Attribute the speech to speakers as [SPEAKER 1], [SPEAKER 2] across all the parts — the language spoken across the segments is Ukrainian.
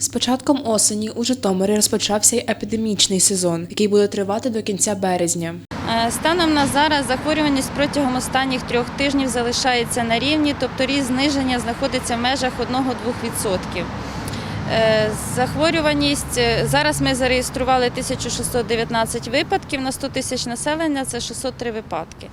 [SPEAKER 1] З початком осені у Житомирі розпочався й епідемічний сезон, який буде тривати до кінця березня.
[SPEAKER 2] Е, Станом на зараз захворюваність протягом останніх трьох тижнів залишається на рівні, тобто ріст зниження знаходиться в межах 1-2%. Е, Захворюваність е, зараз ми зареєстрували 1619 випадків на 100 тисяч населення, це 603 випадки.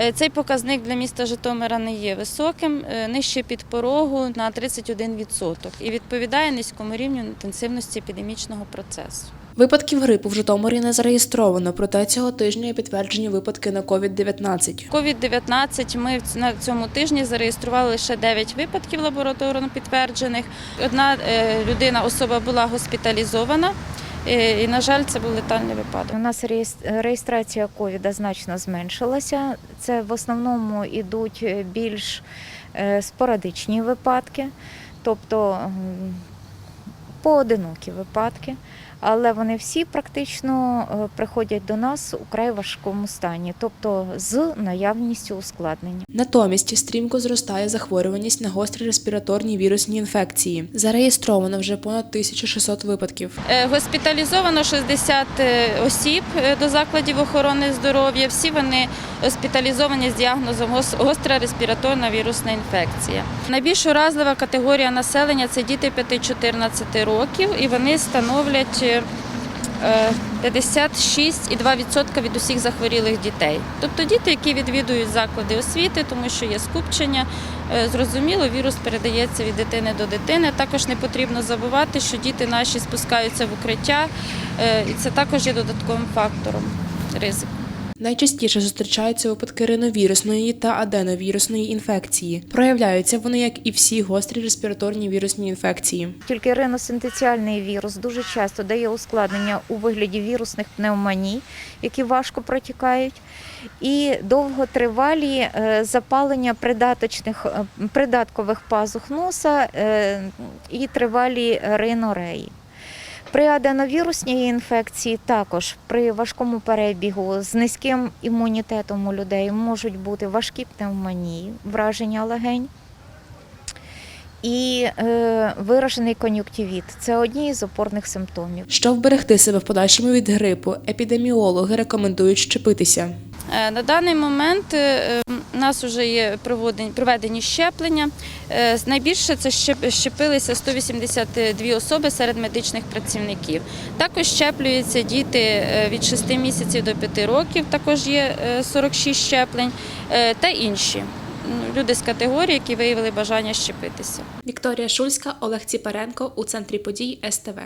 [SPEAKER 2] Е, Цей показник для міста Житомира не є високим, нижче під порогу на 31% і відповідає низькому рівню інтенсивності епідемічного процесу.
[SPEAKER 1] Випадків грипу в Житомирі не зареєстровано, проте цього тижня є підтверджені випадки на COVID-19.
[SPEAKER 2] COVID-19 ми в- на цьому тижні зареєстрували лише 9 випадків лабораторно підтверджених. Одна е, людина, особа була госпіталізована, е, і, на жаль, це був летальний випадок.
[SPEAKER 3] У нас реєс- реєстрація ковіда значно зменшилася. Це в основному йдуть е, більш спорадичні випадки, тобто поодинокі випадки. Але вони всі практично е, приходять до нас у край важкому стані, тобто з наявністю ускладнення.
[SPEAKER 1] Натомість стрімко зростає захворюваність на гострі респіраторні вірусні інфекції. Зареєстровано вже понад 1600 випадків.
[SPEAKER 2] Е, Госпіталізовано 60 осіб е, до закладів охорони здоров'я. Всі вони госпіталізовані з діагнозом гос- гостра респіраторна вірусна інфекція. Найбільш уразлива категорія населення це діти 5-14 років, і вони становлять е, 56,2% від усіх захворілих дітей. Тобто діти, які відвідують заклади освіти, тому що є скупчення. Е, Зрозуміло, вірус передається від дитини до дитини. Також не потрібно забувати, що діти наші спускаються в укриття, е, і це також є додатковим фактором ризику.
[SPEAKER 1] Найчастіше зустрічаються випадки риновірусної та аденовірусної інфекції. Проявляються вони, як і всі гострі респіраторні вірусні інфекції.
[SPEAKER 3] Тільки риносинтеціальний вірус дуже часто дає ускладнення у вигляді вірусних пневмоній, які важко протікають, і довготривалі е, запалення придаточних е, придаткових пазух носа е, і тривалі ринореї. При аденовірусній інфекції також при важкому перебігу з низьким імунітетом у людей можуть бути важкі пневмонії, враження легень і е, виражений кон'юктивіт. Це одні із опорних симптомів.
[SPEAKER 1] Щоб вберегти себе в подальшому від грипу, епідеміологи рекомендують щепитися.
[SPEAKER 2] Е, На даний момент е, у нас вже є проведені щеплення. Е, Найбільше це щепилися 182 особи серед медичних працівників. Також щеплюються діти е, від 6 місяців до 5 років, також є е, 46 щеплень е, та інші люди з категорії, які виявили бажання щепитися.
[SPEAKER 1] Вікторія Шульська, Олег Ціпаренко у центрі подій СТВ.